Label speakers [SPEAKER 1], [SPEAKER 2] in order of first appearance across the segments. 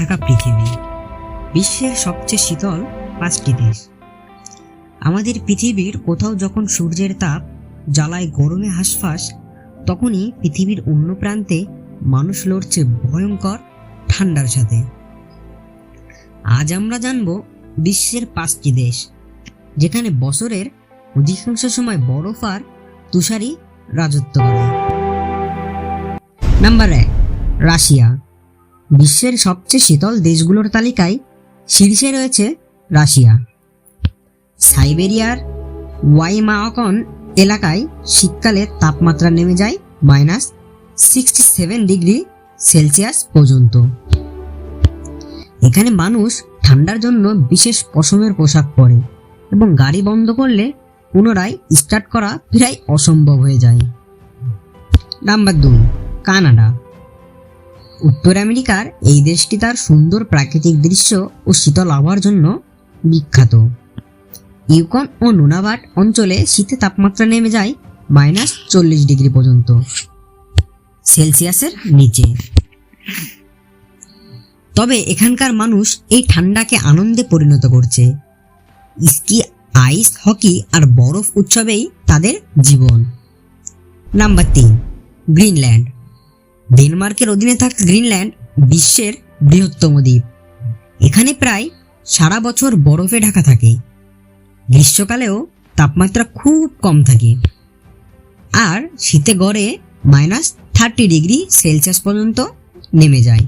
[SPEAKER 1] ঢাকা পৃথিবী, বিশ্বের সবচেয়ে শীতল পাঁচটি দেশ। আমাদের পৃথিবীর কোথাও যখন সূর্যের তাপ জ্বালায় গরমে হাঁসফাঁস, তখনই পৃথিবীর অন্য প্রান্তে মানুষ লড়ছে ভয়ঙ্কর ঠান্ডার সাথে আজ আমরা জানব বিশ্বের পাঁচটি দেশ, যেখানে বছরের অধিকাংশ সময় বরফ আর তুষারই রাজত্ব করে। নাম্বার এক, রাশিয়া। বিশ্বের সবচেয়ে শীতল দেশগুলোর তালিকায় শীর্ষে রয়েছে রাশিয়া। সাইবেরিয়ার ওয়াইমাকন এলাকায় শীতকালে তাপমাত্রা নেমে যায় minus sixty seven degree Celsius পর্যন্ত। এখানে মানুষ ঠান্ডার জন্য বিশেষ পশমের পোশাক পরে এবং গাড়ি বন্ধ করলে পুনরায় স্টার্ট করা প্রায় অসম্ভব হয়ে যায়। নাম্বার দুই, কানাডা। উত্তর আমেরিকার এই দেশটি তার সুন্দর প্রাকৃতিক দৃশ্য ও শীতল আবহাওয়ার জন্য বিখ্যাত। ইউকন ও নুনাবাট অঞ্চলে শীতে তাপমাত্রা নেমে যায় মাইনাস চল্লিশ ডিগ্রি পর্যন্ত। সেলসিয়াসের নিচে। তবে এখানকার মানুষ এই ঠান্ডাকে আনন্দে পরিণত করছে। স্কি, আইস, হকি আর বরফ উৎসবেই তাদের জীবন। নাম্বার তিন, গ্রিনল্যান্ড। ডেনমার্কের অধীনে থাকা গ্রিনল্যান্ড বিশ্বের বৃহত্তম দ্বীপ। এখানে প্রায় সারা বছর বরফে ঢাকা থাকে। গ্রীষ্মকালেও তাপমাত্রা খুব কম থাকে। আর শীতে গড়ে মাইনাস থার্টি ডিগ্রি সেলসিয়াস পর্যন্ত নেমে যায়।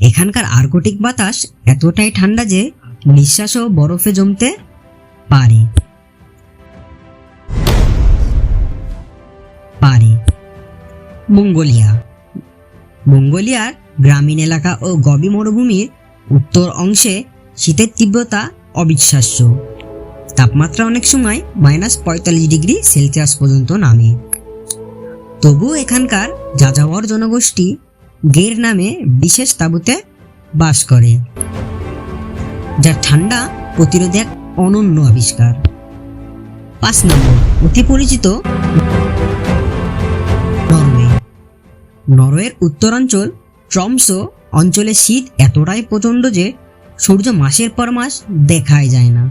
[SPEAKER 1] এখানকার আর্কটিক বাতাস এতটাই ঠান্ডা যে নিঃশ্বাসও বরফে জমতে পারে। মঙ্গোলিয়া। মঙ্গোলিয়ার গ্রামীণ এলাকা ও গবি মরুভূমির উত্তর অংশে শীতের তীব্রতা অবিশ্বাস্য। তাপমাত্রা অনেক সময় মাইনাস পঁয়তাল্লিশ ডিগ্রি সেলসিয়াস পর্যন্ত নামে। তবুও এখানকার যাযাবর জনগোষ্ঠী গের নামে বিশেষ তাঁবুতে বাস করে যার ঠান্ডা প্রতিরোধে এক অনন্য আবিষ্কার। পাঁচ নম্বর, অতি পরিচিত নরওয়ের উত্তরাঞ্চল, ট্রমস অঞ্চলে শীত এতটাই প্রচণ্ড যে সূর্য মাসের পর মাস দেখাই যায় না।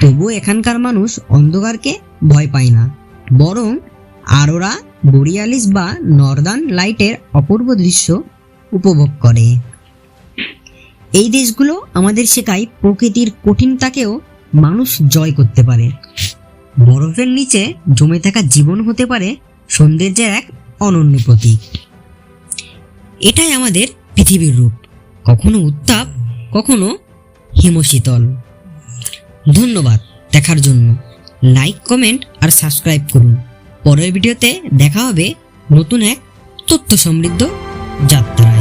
[SPEAKER 1] তবুও এখানকার মানুষ অন্ধকারকে ভয় পায় না। বরং আরোরা, বোরিয়ালিস বা নর্দার্ন লাইটের অপূর্ব দৃশ্য উপভোগ করে। এই দেশগুলো আমাদের শেখায় প্রকৃতির কঠিনতাকেও মানুষ জয় করতে পারে। বরফের নিচে জমে থাকা জীবন হতে পারে সৌন্দর্যের এক অনন্য প্রতীক। এটাই আমাদের পৃথিবীর রূপ। কখনো উত্তাপ, কখনো হিমশীতল। ধন্যবাদ দেখার জন্য। লাইক কমেন্ট আর সাবস্ক্রাইব করুন। পরের ভিডিওতে দেখা হবে নতুন এক তথ্য সমৃদ্ধ যাত্রায়।